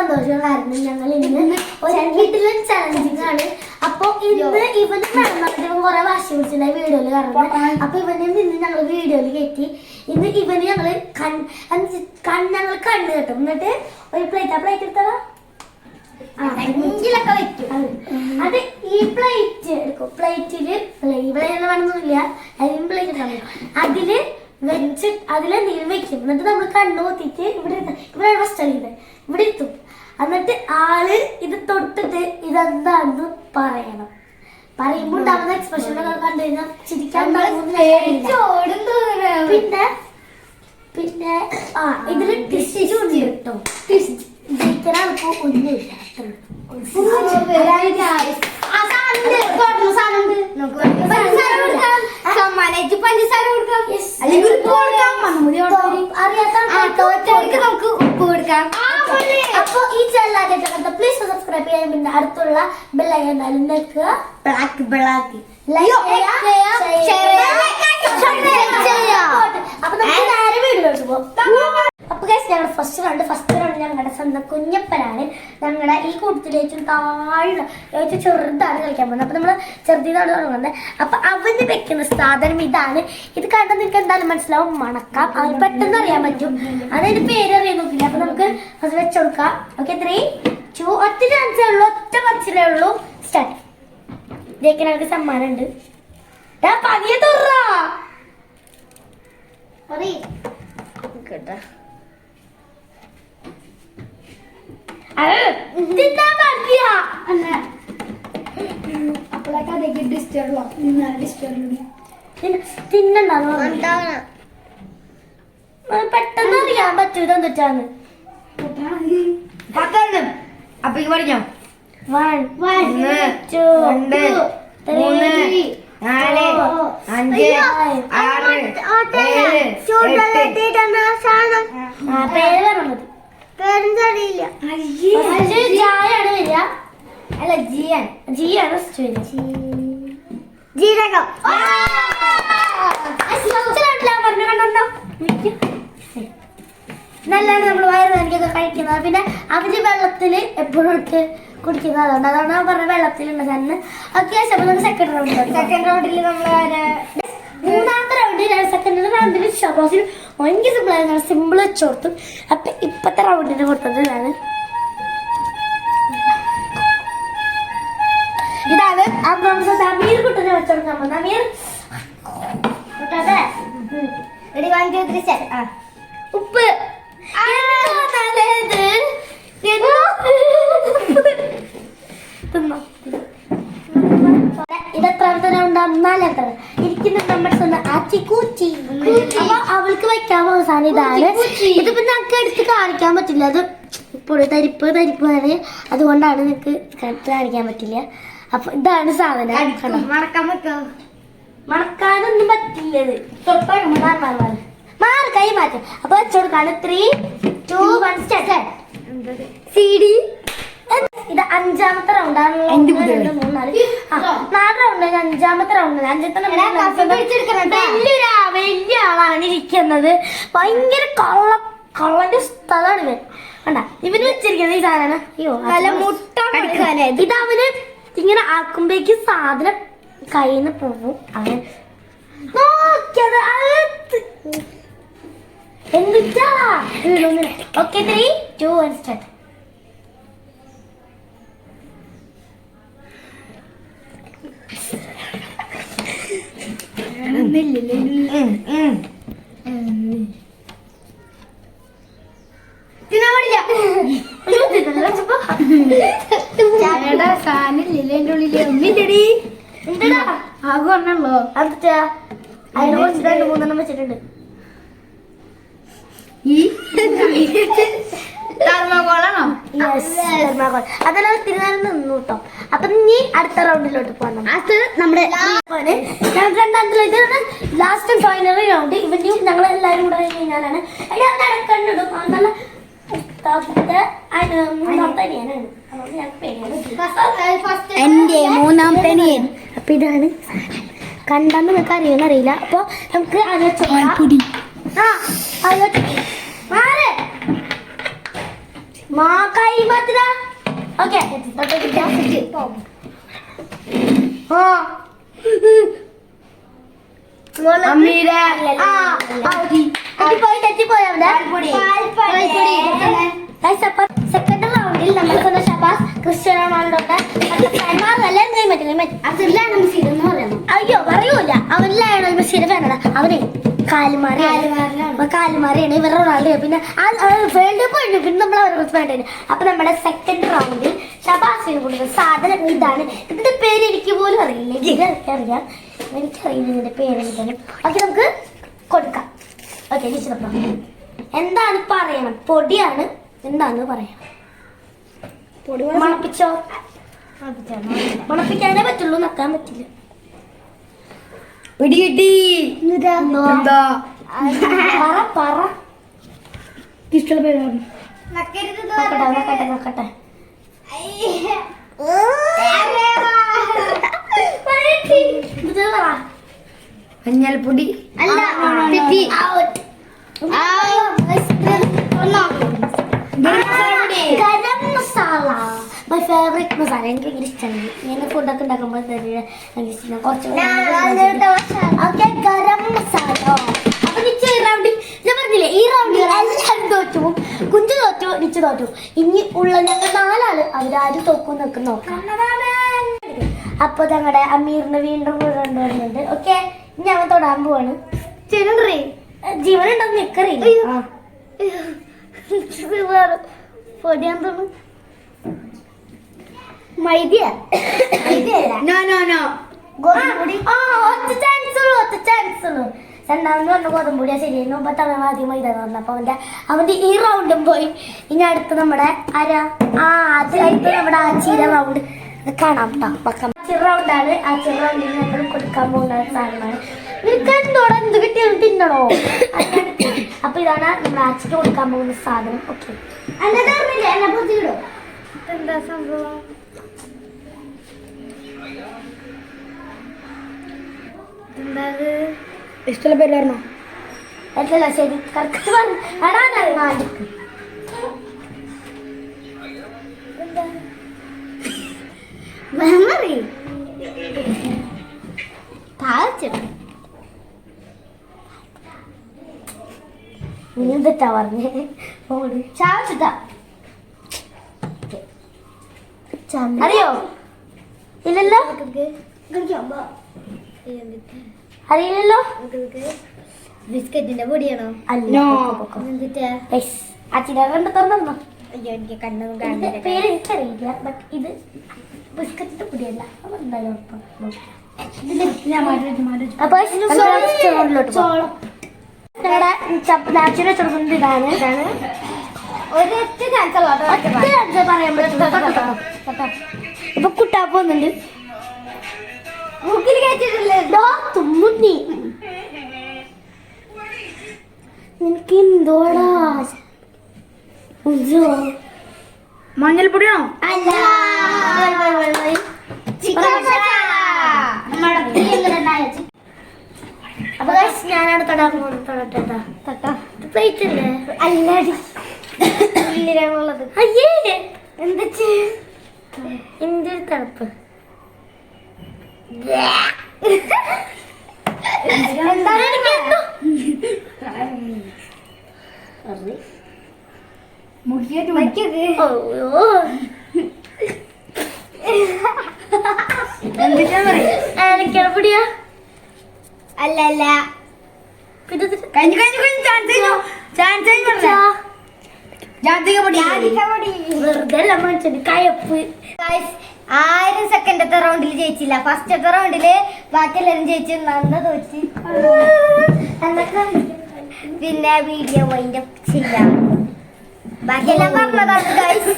സന്തോഷം കാരണം ഞങ്ങൾ ഇന്ന് ഒരു വീട്ടിലെ ചലഞ്ചിങ് ആണ് അപ്പൊ ഇന്ന് ഇവന് മരണത്തിനും ഇവൻ കുറെ വാശി പിടിച്ചിട്ടുണ്ടായി വീഡിയോയിൽ കാരണം അപ്പൊ ഇവനെ നിന്ന് ഞങ്ങൾ വീഡിയോയിൽ കയറ്റി. ഇന്ന് ഇവന് ഞങ്ങൾ കൺ ഞങ്ങൾ കണ്ണ് കെട്ടും. എന്നിട്ട് ഒരു പ്ലേറ്റ് ആ പ്ലേറ്റ് എടുത്തതാ നെഞ്ചിലൊക്കെ വെക്കും. അത് ഈ പ്ലേറ്റ് എടുക്കും. പ്ലേറ്റിൽ ഇവിടെ വേണമെന്നില്ല അതിലും പ്ലേറ്റ് അതിൽ വെച്ച് അതിലെന്തെങ്കിലും വെക്കും. എന്നിട്ട് നമ്മൾ കണ്ണു കൊത്തിട്ട് ഇവിടെ ഇവിടെ ഫസ്റ്റ് ചെയ്യുന്നത് ഇവിടെ എത്തും. എന്നിട്ട് ആൾ ഇത് തൊട്ടിട്ട് ഇതെന്താണെന്ന് പറയണം. പറയുമ്പോൾ ഉണ്ടാവുന്ന എക്സ്പ്രഷൻ കണ്ടു കഴിഞ്ഞാൽ ചിരിക്കാൻ. പിന്നെ പിന്നെ ആ ഇതിൽ ടിസ്റ്റ് ഉണ്ട് കേട്ടോ. ടിസ്റ്റ് ജയിക്കുന്ന ആൾക്ക് ഒന്നുമില്ല പഞ്ചസാര കൊടുക്കാം. അല്ലെങ്കിൽ ഉപ്പ് കൊടുക്കാം മണ്ണുമുടി അറിയാത്ത നമുക്ക് ഉപ്പ് കൊടുക്കാം. അപ്പൊ ഈ ചാനൽ പ്ലീസ് സബ്സ്ക്രൈബ് ചെയ്യാൻ പിന്നെ അടുത്തുള്ള ബെല്ലൈക്കൻ നിൽക്കുക. ബ്ലാക്ക് ബ്ലാക്ക് ലൈക്ക് ചെയ്യാ. അപ്പൊ നമുക്ക് നേരെ വീഡിയോയിലോട്ട് പോകാം guys ഞങ്ങൾ ഫസ്റ്റ് റൗണ്ട് ഫസ്റ്റ് റൗണ്ട് ഞങ്ങളുടെ സ്വന്തം കുഞ്ഞപ്പനാണ് ഞങ്ങളുടെ ഈ കൂട്ടത്തിൽ ഏറ്റവും താഴെ ഏറ്റവും ചെറുതാണ് കളിക്കാൻ പോകുന്നത്. അപ്പൊ നമ്മൾ ചെറുതാണ് തുടങ്ങുന്നത്. അപ്പൊ അവന് വെക്കുന്ന സാധനം ഇതാണ്. ഇത് കണ്ടാൽ നിങ്ങൾക്ക് എന്തായാലും മനസ്സിലാവും. മണക്കാം. അവന് പെട്ടെന്ന് അറിയാൻ പറ്റും. അതായത് പേര് അറിയാൻ നോക്കില്ല. അപ്പൊ നമുക്ക് അത് വെച്ചുകൊടുക്കാം ഓക്കെ ത്രീ ടു ഒറ്റ ചാൻസേ ഉള്ളൂ. ഒറ്റ പച്ചിലേ ഉള്ളൂ. സ്റ്റാർട്ട് ജയിക്കാൻ ഞങ്ങൾക്ക് സമ്മാനം ഉണ്ട് പതിയെ തുറ. പാടില്ല അപ്പോഴൊക്കെ അതൊക്കെ ഡിസ്റ്റർബോ ഡിസ്റ്റർബ് തിന്നണ്ടാന്ന് പെട്ടെന്ന് അറിയാൻ പറ്റൂ ഇതെന്തിട്ടാണ് പത്തെണ്ണം. അപ്പൊ ഈ പറഞ്ഞോ വൺ ഒന്ന് രണ്ട് മൂന്ന് നാല് അഞ്ച് ആറ് ഏഴ് എട്ട്. ആ പേര് പറഞ്ഞത് പേരെന്തറിയില്ല ഫസ്റ്റ് ജായാണ് വരിക. അല്ല ജിയാൻ. ജി ആണ് ഫസ്റ്റ് വരിക ജീരകം പറഞ്ഞു കണ്ടോ നല്ലതാണ് നമ്മൾ വയറുവേദനയ്ക്കൊക്കെ കഴിക്കുന്നത്. പിന്നെ അവർ വെള്ളത്തിൽ എപ്പോഴും ഇട്ട് കുടിക്കുന്നത് അതുകൊണ്ട് അതാണ് ഞാൻ പറഞ്ഞ വെള്ളത്തിലുള്ള തന്നെ നമുക്ക് സെക്കൻഡ് റൗണ്ട് സെക്കൻഡ് റൗണ്ടിൽ നമ്മൾ മൂന്നാമത്തെ റൗണ്ടിൽ സെക്കൻഡ് റൗണ്ടിൽ ഷബാസിൽ ഭയങ്കര സിമ്പിൾ ആയിരുന്നു. സിമ്പിൾ വെച്ച് കൊടുത്തു. അപ്പൊ ഇപ്പത്തെ റൗണ്ടിന് കൊടുത്തത് ഇതാണ് ഇതാണ് ആ നമുക്ക് നമീർ കുട്ടനെ വെച്ചെടുക്കാൻ പോകുന്നത്. Nameer കുട്ടാതെ ready one two three set ആ. ഉപ്പ്. എന്താ നല്ലത്? എന്താ? ഇരിക്കുന്ന നമ്മുടെ സ്വന്തം ആച്ചിക്കൂച്ചി അപ്പൊ അവൾക്ക് വെക്കാൻ സാധനം ഇതാണ്. ഇതിപ്പോ നമുക്ക് എടുത്ത് കാണിക്കാൻ പറ്റില്ല. അത് ഇപ്പോൾ തരിപ്പ് തരിപ്പാണ് അതുകൊണ്ടാണ് നിനക്ക് കാണിക്കാൻ പറ്റില്ല. അപ്പൊ ഇതാണ് സാധനം. മറക്കാനൊന്നും മറക്കാൻ പറ്റില്ല മാറി കൈ മാറ്റം. അപ്പൊ വെച്ചോടുക്കാണ് three two one start C D അഞ്ചാമത്തെ റൗണ്ടാണ് നാല്. റൗണ്ട് അഞ്ചാമത്തെ റൗണ്ട് അഞ്ചത്തെ. വലിയൊരു ആ- വലിയ ആളാണ് ഇരിക്കുന്നത്. ഭയങ്കര കള്ള കള്ളന്റെ സ്ഥലമാണ് ഇവൻ. വേണ്ട ഇവന് വെച്ചിരിക്കുന്നത് ഈ സാധനം അയ്യോ നല്ല മുട്ട ഇത്. അവന് ഇങ്ങനെ ആക്കുമ്പോഴേക്ക് സാധനം കയ്യിൽ നിന്ന് പോവും അവൻ നോക്കിയത് അത് എന്നിട്ടാ okay three two one start തിന്നാൻ പാടില്ല. സാധനമില്ലല്ലോ എന്റെ ഉള്ളിൽ? ഒന്നില്ലടി ആകെ ഒന്നല്ലോ രണ്ട് മൂന്നെണ്ണം വെച്ചിട്ടുണ്ട്. അതെല്ലാം ഒത്തിരി നേരം നിന്നു കേട്ടോ അപ്പൊ നീ അടുത്ത റൗണ്ടിലോട്ട് പോകണം അത് നമ്മുടെ ലാസ്റ്റ് ഫൈനൽ റൗണ്ട് ഇവന്റെയും ഞങ്ങൾ എല്ലാവരും കൂടെ കഴിഞ്ഞ് കഴിഞ്ഞാലാണ് നല്ല എന്റെ മൂന്നാമത്തെ അനിയൻ. അപ്പൊ ഇതാണ് കണ്ടെന്ന് നിങ്ങൾക്ക് അറിയുമെന്ന് അറിയില്ല. അപ്പൊ നമുക്ക് വെച്ചോക്കാം. ആ അത് വെച്ചോ. മാറ് മാ കൈ മാത്ര ഓക്കെ ആ. അമ്മീടെ ആ, തെറ്റിപ്പോയി സെക്കൻഡ് റൗണ്ടിൽ നമ്മൾ സ്വന്തം ഷബാസ് ക്രിസ്ത്യാനോ മെസ്സി എന്ന് പറയുന്നത് അയ്യോ പറയൂല. അവൻ മെസ്സിയുടെ ഫാനടാ അവനെ കാലുമാറി കാലുമാറിയാണ്. ഇവരുടെ റൊണാൾഡോ പിന്നെ വേൾഡ് കപ്പ് കഴിഞ്ഞു. പിന്നെ നമ്മൾ അവരെ കുറിച്ച് വേണ്ടത് അപ്പൊ നമ്മുടെ സെക്കൻഡ് റൗണ്ടിൽ ഷബാസിന് കൊടുക്കുന്ന സാധനം ഇതാണ്. ഇതിന്റെ പേര് എനിക്ക് പോലും അറിയില്ല. ഇത് എനിക്കറിയാം എനിക്കറിയില്ല ഇതിന്റെ പേര് എന്താണ് ഓക്കെ നമുക്ക് കൊടുക്കാം. ഓക്കെ നിശ്ചിതം എന്താണ് പറയണം? പൊടിയാണ്. എന്താണെന്ന് പറയാം. മണപ്പിച്ചോ? മണപ്പിക്കാനേ പറ്റുള്ളൂ. നക്കാൻ പറ്റില്ല. പിടി കിട്ടി എന്താ? പറ പറ. ഇഷ്ടമുള്ള പേരാണ്. നോക്കട്ടെ നോക്കട്ടെ നോക്കട്ടെ ഞാൻ ഫുഡൊക്കെ ഉണ്ടാക്കുമ്പോൾ തന്നെ കുറച്ച് ഓക്കെ ഗരം മസാല. അപ്പൊ നിച്ച ഈ റൗണ്ടിൽ ഞാൻ പറഞ്ഞില്ലേ ഈ റൗണ്ടിൽ എല്ലാവരും തോറ്റു. കുഞ്ചു തോറ്റു നിച്ച് തോറ്റു. ഇനി ഉള്ള ഞങ്ങൾ നാലാൾ അവരാരും തോക്കും നിൽക്കും നോക്കാം. അപ്പൊ ഞങ്ങളുടെ അമീറിന് വീണ്ടും കൊണ്ടുവരുന്നുണ്ട്. ഓക്കെ ഇനി അവൻ തൊടാൻ പോവാണ്. ജീവനുണ്ടെന്ന് നിക്കറിയില്ല പൊടിയാൻ തോന്നുന്നു മൈദ്യ നോ നോ നോ ഗോതമ്പൊടി ആ ഒറ്റ ചാൻസ് ഉള്ളൂ ഒറ്റ ചാൻസ് ഉള്ളൂ. രണ്ടാമെന്ന് പറഞ്ഞ ഗോതമ്പൊടിയാ ശരിയായിരുന്നു. അപ്പൊ തമിഴ് ആദ്യം മൈദ എന്ന് പറഞ്ഞു. അപ്പൊ അവന്റെ അവന്റെ ഈ റൗണ്ടും പോയി. ഇനി അടുത്ത് നമ്മുടെ അര ആ അത് അടുത്ത് നമ്മുടെ ചീര റൗണ്ട് കാണാം കേട്ടോ പക്കം ആച്ചിര റൗണ്ടാണ് ചെറു റൗണ്ടിൽ നമ്മൾ കൊടുക്കാൻ പോകുന്ന സാധനമാണ്. എന്തോടെ? എന്ത് കിട്ടിയാലും തിന്നണോ? അപ്പൊ ഇതാണ് നമ്മുടെ ആച്ചിക്ക് കൊടുക്കാൻ പോകുന്ന സാധനം. ഓക്കെ എന്താ സംഭവം? ഇഷ്ടമുള്ള പേരായിരുന്നോ അല്ല ശരി കറക്റ്റ് പറഞ്ഞു മെമ്മറി എന്തിട്ടാ പറഞ്ഞേ? ചാവച്ചിട്ടാ അറിയോ? ഇല്ലല്ലോ? അറിയില്ലല്ലോ? ബിസ്ക്കറ്റിന്റെ പൊടിയാണോ. അച്ഛനെ കണ്ട് തുറന്നോ അയ്യോ എനിക്ക് കണ്ണൊന്നും പേര് എനിക്കറിയില്ല ബട്ട് ഇത് ബിസ്ക്കറ്റിന്റെ പൊടിയല്ല. എന്തായാലും ഇതാണ്. ഇതാണ്. ഒരൊറ്റ ചാൻസ് ഒറ്റ പറയാൻ പറ്റില്ല. ഇപ്പൊ കുട്ടാപ്പ് വന്നിട്ടുണ്ട്. മൂക്കിൽ കയറ്റിട്ടില്ലേ ഡോ തുമ്മുന്നി നിനക്ക് എന്തോടാ. മഞ്ഞൾപ്പൊടിയാണോ? അല്ല. അപ്പൊ ഞാനാണ് തൊടാൻ പോകുന്നത്. തൊടട്ടെ തൊട്ടോ. പ്ലേറ്റ് അല്ലേ അല്ലടി. ഉള്ളിലാണുള്ളത് അയ്യേ. എന്താ എന്റെ ഒരു തണുപ്പ്. എന്താണ് എനിക്ക് എന്തോ? വയ്ക്കത് ഓ എനിക്കാണ് പിടിയാ അല്ല അല്ല കഴിഞ്ഞു കഴിഞ്ഞു കഴിഞ്ഞു ചാൻസ് ചാൻസ്. ജാതിക പൊടി വെറുതെ അല്ല മനുഷ്യന് കയപ്പ് ആയിരം സെക്കൻഡത്തെ റൗണ്ടിൽ ജയിച്ചില്ല. ഫസ്റ്റത്തെ റൗണ്ടിൽ ബാക്കി എല്ലാരും ജയിച്ചു. നന്ന തോറ്റി. പിന്നെ വീഡിയോ ചെയ്യാം. ബാക്കിയെല്ലാം പറഞ്ഞതാണ് ഗൈസ്